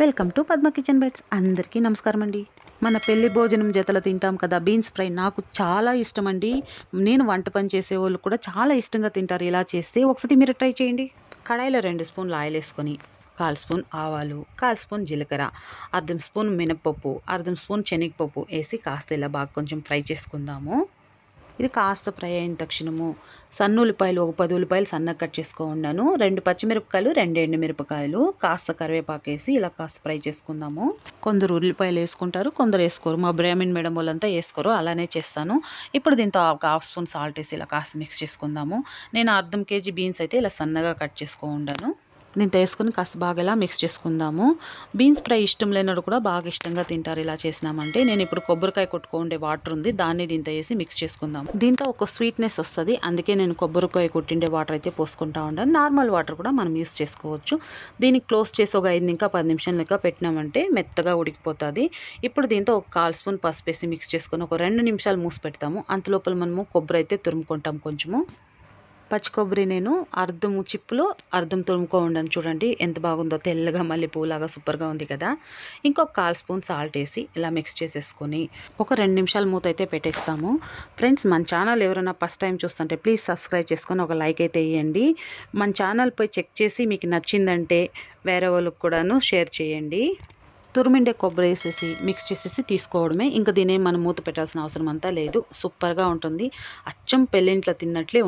Welcome to Padma kitchen beds అందరికీ నమస్కారం అండి. మన పెళ్ళి భోజనం జతలు తింటాం కదా బీన్స్ ఫ్రై నాకు చాలా ఇష్టం అండి. నేను వంట పని చేసే వాళ్ళు కూడా చాలా ఇష్టంగా తింటారు. ఇలా చేస్తే ఒకసారి మీరు ట్రై చేయండి. కడాయిలో రెండు స్పూన్లు ఆయిల్ వేసుకొని కాల్ స్పూన్ ఆవాలు కాల్ స్పూన్ జీలకర్ర అర్ధం స్పూన్ మినప్పప్పు అర్ధం స్పూన్ శనగపప్పు వేసి కాస్త ఇలా బాగా కొంచెం ఫ్రై చేసుకుందాము. ఇది కాస్త ఫ్రై అయిన తక్షణము. సన్న ఉల్లిపాయలు ఒక పది ఉల్లిపాయలు సన్నగా కట్ చేసుకోండాను రెండు పచ్చిమిరపకాయలు రెండు ఎండుమిరపకాయలు కాస్త కరివేపాకు వేసి ఇలా కాస్త ఫ్రై చేసుకుందాము. కొందరు ఉల్లిపాయలు వేసుకుంటారు కొందరు వేసుకోరు. మా బ్రాహ్మిన్ మేడం వాళ్ళంతా వేసుకోరు అలానే చేస్తాను. ఇప్పుడు దీంతో ఒక హాఫ్ స్పూన్ సాల్ట్ వేసి ఇలా కాస్త మిక్స్ చేసుకుందాము. నేను అర్ధం కేజీ బీన్స్ అయితే ఇలా సన్నగా కట్ చేసుకోండాను దీంతో వేసుకొని కాస్త బాగా ఇలా మిక్స్ చేసుకుందాము. బీన్స్ ఫ్రై ఇష్టం లేనప్పుడు కూడా బాగా ఇష్టంగా తింటారు ఇలా చేసినామంటే. నేను ఇప్పుడు కొబ్బరికాయ కొట్టుకోండే వాటర్ ఉంది దాన్ని దీంతో వేసి మిక్స్ చేసుకుందాం. దీంతో ఒక స్వీట్నెస్ వస్తుంది అందుకే నేను కొబ్బరికాయ కొట్టిండే వాటర్ అయితే పోసుకుంటా ఉంటాను నార్మల్ వాటర్ కూడా మనం యూస్ చేసుకోవచ్చు. దీన్ని క్లోజ్ చేసి ఒక ఐదు ఇంకా పది నిమిషాలు లెక్క పెట్టినామంటే మెత్తగా ఉడికిపోతుంది. ఇప్పుడు దీంతో ఒక కాల్ స్పూన్ పసుపు వేసి మిక్స్ చేసుకొని ఒక రెండు నిమిషాలు మూసి పెడతాము. అంతలోపల మనము కొబ్బరి అయితే తురుముకుంటాం కొంచెము. పచ్చి కొబ్బరి నేను అర్ధము చిప్పులో అర్ధం తురుముకో ఉండను చూడండి. ఎంత బాగుందో తెల్లగా మళ్ళీ పూలాగా సూపర్గా ఉంది కదా. ఇంకొక కాల్ స్పూన్ సాల్ట్ వేసి ఇలా మిక్స్ చేసేసుకొని ఒక రెండు నిమిషాలు మూత అయితే పెట్టేస్తాము. ఫ్రెండ్స్ మన ఛానల్ ఎవరైనా ఫస్ట్ టైం చూస్తుంటే ప్లీజ్ సబ్స్క్రైబ్ చేసుకొని ఒక లైక్ అయితే వేయండి మన ఛానల్ పోయి చెక్ చేసి మీకు నచ్చిందంటే వేరే వాళ్ళకి కూడాను షేర్ చేయండి. తురిమిండే కొబ్బరి వేసేసి మిక్స్ చేసేసి తీసుకోవడమే. ఇంకా దీనే మనం మూత పెట్టాల్సిన అవసరం అంతా లేదు. సూపర్గా ఉంటుంది. అచ్చం పెళ్ళింట్లో తిన్నట్లే